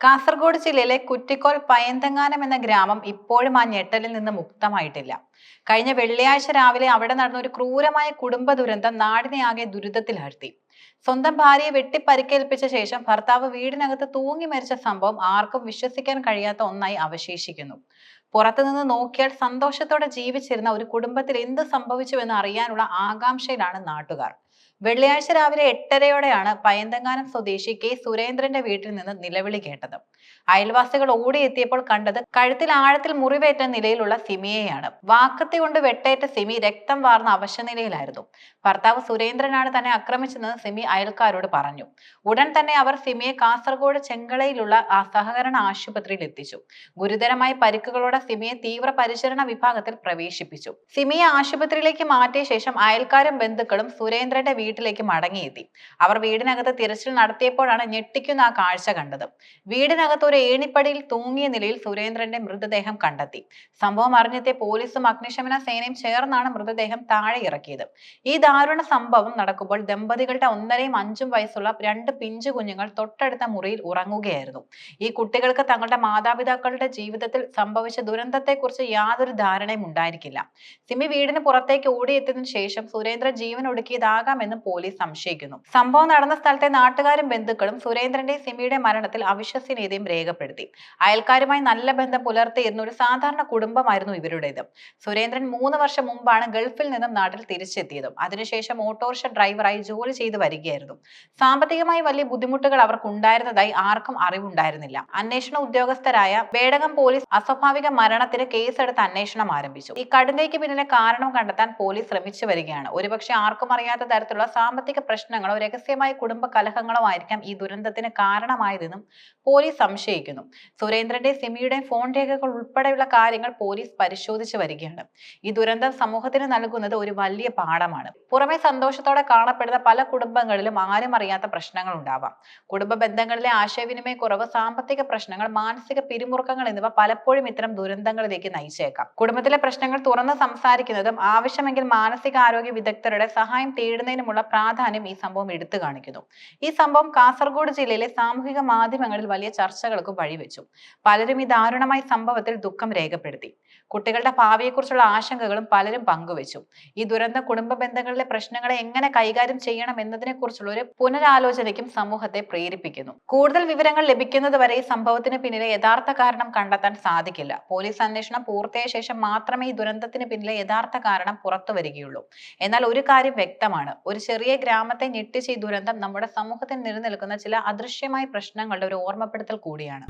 കാസർഗോഡ് ജില്ലയിലെ കുറ്റിക്കോൽ പയന്തങ്ങാനം എന്ന ഗ്രാമം ഇപ്പോഴും ആ ഞെട്ടലിൽ നിന്ന് മുക്തമായിട്ടില്ല. കഴിഞ്ഞ വെള്ളിയാഴ്ച രാവിലെ അവിടെ നടന്ന ഒരു ക്രൂരമായ കുടുംബ ദുരന്തം നാടിനെ ആകെ ദുരിതത്തിലാഴ്ത്തി. സ്വന്തം ഭാര്യയെ വെട്ടിപ്പരിക്കേൽപ്പിച്ച ശേഷം ഭർത്താവ് വീടിനകത്ത് തൂങ്ങി മരിച്ച സംഭവം ആർക്കും വിശ്വസിക്കാൻ കഴിയാത്ത ഒന്നായി അവശേഷിക്കുന്നു. പുറത്തുനിന്ന് നോക്കിയാൽ സന്തോഷത്തോടെ ജീവിച്ചിരുന്ന ഒരു കുടുംബത്തിൽ എന്ത് സംഭവിച്ചു എന്ന് അറിയാനുള്ള ആകാംക്ഷയിലാണ് നാട്ടുകാർ. വെള്ളിയാഴ്ച രാവിലെ എട്ടരയോടെയാണ് പയന്തങ്ങാനം സ്വദേശി കെ സുരേന്ദ്രന്റെ വീട്ടിൽ നിന്ന് നിലവിളി കേട്ടത്. അയൽവാസികൾ ഓടിയെത്തിയപ്പോൾ കണ്ടത് കഴുത്തിൽ ആഴത്തിൽ മുറിവേറ്റ നിലയിലുള്ള സിമിയെയാണ്. വാക്കത്തി കൊണ്ട് വെട്ടേറ്റ സിമി രക്തം വാർന്ന അവശനിലയിലായിരുന്നു. ഭർത്താവ് സുരേന്ദ്രനാണ് തന്നെ ആക്രമിച്ചതെന്ന് സിമി അയൽക്കാരോട് പറഞ്ഞു. ഉടൻ തന്നെ അവർ സിമിയെ കാസർഗോഡ് ചെങ്കളയിലുള്ള സഹകരണ ആശുപത്രിയിൽ എത്തിച്ചു. ഗുരുതരമായ പരിക്കുകളോടെ സിമിയെ തീവ്ര പരിചരണ വിഭാഗത്തിൽ പ്രവേശിപ്പിച്ചു. സിമിയെ ആശുപത്രിയിലേക്ക് മാറ്റിയ ശേഷം അയൽക്കാരും ബന്ധുക്കളും സുരേന്ദ്രന്റെ വീട്ടിലേക്ക് മടങ്ങിയെത്തി. അവർ വീടിനകത്ത് തിരച്ചിൽ നടത്തിയപ്പോഴാണ് ഞെട്ടിക്കുന്ന ആ കാഴ്ച കണ്ടത്. വീടിനകത്ത് ഒരു ഏണിപ്പടിയിൽ തൂങ്ങിയ നിലയിൽ സുരേന്ദ്രന്റെ മൃതദേഹം കണ്ടെത്തി. സംഭവം അറിഞ്ഞെത്തിയ പോലീസും അഗ്നിശമന സേനയും ചേർന്നാണ് മൃതദേഹം താഴെ ഇറക്കിയത്. ഈ ദാരുണ സംഭവം നടക്കുമ്പോൾ ദമ്പതികളുടെ ഒന്നരയും അഞ്ചും വയസ്സുള്ള രണ്ട് പിഞ്ചു കുഞ്ഞുങ്ങൾ തൊട്ടടുത്ത മുറിയിൽ ഉറങ്ങുകയായിരുന്നു. ഈ കുട്ടികൾക്ക് തങ്ങളുടെ മാതാപിതാക്കളുടെ ജീവിതത്തിൽ സംഭവിച്ച ദുരന്തത്തെക്കുറിച്ച് യാതൊരു ധാരണയും ഉണ്ടായിരിക്കില്ല. സിമി വീടിന് പുറത്തേക്ക് ഓടിയെത്തിയതിനു ശേഷം സുരേന്ദ്രൻ ജീവൻ ഒടുക്കിയതാകാമെന്നും പോലീസ് സംശയിക്കുന്നു. സംഭവം നടന്ന സ്ഥലത്തെ നാട്ടുകാരും ബന്ധുക്കളും സുരേന്ദ്രന്റെ സിമിയുടെ മരണത്തിൽ അവിശ്വസനീയതയും രേഖപ്പെടുത്തി. അയൽക്കാരുമായി നല്ല ബന്ധം പുലർത്തിയിരുന്ന ഒരു സാധാരണ കുടുംബമായിരുന്നു ഇവരുടേത്. സുരേന്ദ്രൻ മൂന്ന് വർഷം മുമ്പാണ് ഗൾഫിൽ നിന്നും നാട്ടിൽ തിരിച്ചെത്തിയതും അതിനുശേഷം ഓട്ടോറിക്ഷ ഡ്രൈവറായി ജോലി ചെയ്തു വരികയായിരുന്നു. സാമ്പത്തികമായി വലിയ ബുദ്ധിമുട്ടുകൾ അവർക്ക് ഉണ്ടായിരുന്നതായി ആർക്കും അറിവുണ്ടായിരുന്നില്ല. അന്വേഷണ ഉദ്യോഗസ്ഥരായ വേടകം പോലീസ് അസ്വാഭാവിക മരണത്തിന് കേസെടുത്ത് അന്വേഷണം ആരംഭിച്ചു. ഈ കടുന്തയ്ക്ക് പിന്നിലെ കാരണം കണ്ടെത്താൻ പോലീസ് ശ്രമിച്ചു വരികയാണ്. ഒരുപക്ഷെ ആർക്കും അറിയാത്ത തരത്തിലുള്ള സാമ്പത്തിക പ്രശ്നങ്ങളോ രഹസ്യമായ കുടുംബ കലഹങ്ങളോ ആയിരിക്കാം ഈ ദുരന്തത്തിന് കാരണമായതെന്നും പോലീസ് സംശയിക്കുന്നു. സുരേന്ദ്രന്റെ സിമിയുടെ ഫോൺ രേഖകൾ ഉൾപ്പെടെയുള്ള കാര്യങ്ങൾ പോലീസ് പരിശോധിച്ചു വരികയാണ്. ഈ ദുരന്തം സമൂഹത്തിന് നൽകുന്നത് ഒരു വലിയ പാഠമാണ്. പുറമെ സന്തോഷത്തോടെ കാണപ്പെടുന്ന പല കുടുംബങ്ങളിലും ആരും അറിയാത്ത പ്രശ്നങ്ങൾ ഉണ്ടാവാം. കുടുംബ ബന്ധങ്ങളിലെ ആശയവിനിമയ കുറവ് സാമ്പത്തിക പ്രശ്നങ്ങൾ മാനസിക പിരിമുറുക്കങ്ങൾ എന്നിവ പലപ്പോഴും ഇത്തരം ദുരന്തങ്ങളിലേക്ക് നയിച്ചേക്കാം. കുടുംബത്തിലെ പ്രശ്നങ്ങൾ തുറന്ന് സംസാരിക്കുന്നതും ആവശ്യമെങ്കിൽ മാനസികാരോഗ്യ വിദഗ്ധരുടെ സഹായം തേടുന്നതിനുമുള്ള പ്രാധാന്യം ഈ സംഭവം എടുത്തു കാണിക്കുന്നു. ഈ സംഭവം കാസർഗോഡ് ജില്ലയിലെ സാമൂഹിക മാധ്യമങ്ങളിൽ വലിയ ചർച്ചകൾക്ക് വഴിവെച്ചു. പലരും ഈ ദാരുണമായ സംഭവത്തിൽ ദുഃഖം രേഖപ്പെടുത്തി. കുട്ടികളുടെ ഭാവിയെക്കുറിച്ചുള്ള ആശങ്കകളും പലരും പങ്കുവച്ചു. ഈ ദുരന്ത കുടുംബ ബന്ധങ്ങളിലെ പ്രശ്നങ്ങളെ എങ്ങനെ കൈകാര്യം ചെയ്യണം എന്നതിനെ കുറിച്ചുള്ള ഒരു പുനരാലോചനയ്ക്കും സമൂഹത്തെ പ്രേരിപ്പിക്കുന്നു. കൂടുതൽ വിവരങ്ങൾ ലഭിക്കുന്നതുവരെ ഈ സംഭവത്തിന് പിന്നിലെ യഥാർത്ഥ കാരണം കണ്ടെത്താൻ സാധിക്കില്ല. പോലീസ് അന്വേഷണം പൂർത്തിയായ ശേഷം മാത്രമേ ഈ ദുരന്തത്തിന് പിന്നിലെ യഥാർത്ഥ കാരണം പുറത്തു വരികയുള്ളൂ. എന്നാൽ ഒരു കാര്യം വ്യക്തമാണ്. ഒരു ചെറിയ ഗ്രാമത്തെ ഞെട്ടിച്ച ഈ ദുരന്തം നമ്മുടെ സമൂഹത്തിൽ നിലനിൽക്കുന്ന ചില അദൃശ്യമായ പ്രശ്നങ്ങളുടെ ഒരു ഓർമ്മപ്പെടുത്തൽ കൂടിയാണ്.